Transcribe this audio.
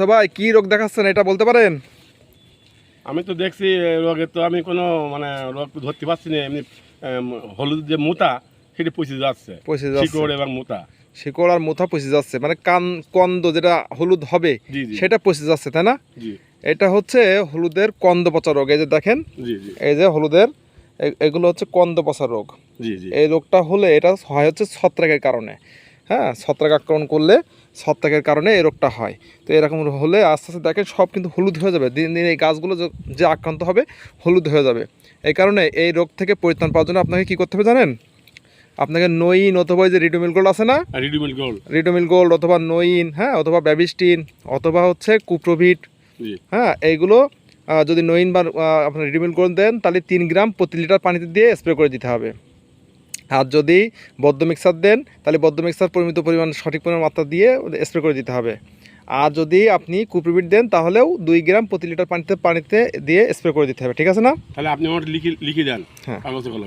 আচ্ছা ভাই কি রোগ দেখাচ্ছেন এটা বলতে পারেন? আমি তো দেখছি এ রোগের তো আমি কোনো মানে রোগ ধরতে পারছি না এমনি হলুদ যে মোতা সেটা পচে যাচ্ছে। পচে যাচ্ছে। শিকড় এবং মোতা শিকড় আর মোথা পচে যাচ্ছে মানে কান কন্দ যেটা হলুদ হবে সেটা পচে যাচ্ছে তাই না? এটা হচ্ছে হলুদের কন্দ পচা রোগ এই যে দেখেন এই যে হলুদের এগুলো হচ্ছে কন্দ পচা রোগ। এই রোগটা হলে এটা হয় হচ্ছে ছত্রাকের কারণে। হ্যাঁ ছত্রাক আক্রমণ করলে ছত্রাকের কারণে এই রোগটা হয়। তো এরকম হলে আস্তে আস্তে দেখেন সব কিন্তু হলুদ হয়ে যাবে। দিন দিন এই গাছগুলো যে- আক্রান্ত হবে হলুদ হয়ে যাবে। এই কারণে এই রোগ থেকে পরিত্রাণ পাওয়ার জন্য আপনাকে কী করতে হবে জানেন? আপনাকে নইন অথবা যে রিডোমিল গোল্ড আছে না? Readymade gold. রিডোমিল গোল্ড অথবা নইন হ্যাঁ অথবা ব্যাবিস্টিন অথবা হচ্ছে কুপ্রোভিট হ্যাঁ এইগুলো যদি নইন বা আপনার রিডিমিল করে দেন তাহলে তিন গ্রাম প্রতি লিটার পানিতে দিয়ে স্প্রে করে দিতে হবে। আর যদি বদ্ধ মিক্সার দেন তাহলে বদ্ধ মিক্সার পরিমিত পরিমাণ সঠিক পরিমাণ মাত্রা দিয়ে স্প্রে করে দিতে হবে। আর যদি আপনি কুপ্রিবিট দেন তাহলেও দুই গ্রাম প্রতি লিটার পানিতে পানিতে দিয়ে স্প্রে করে দিতে হবে ঠিক আছে না? তাহলে আপনি আমার লিখে লিখে দেন। হ্যাঁ।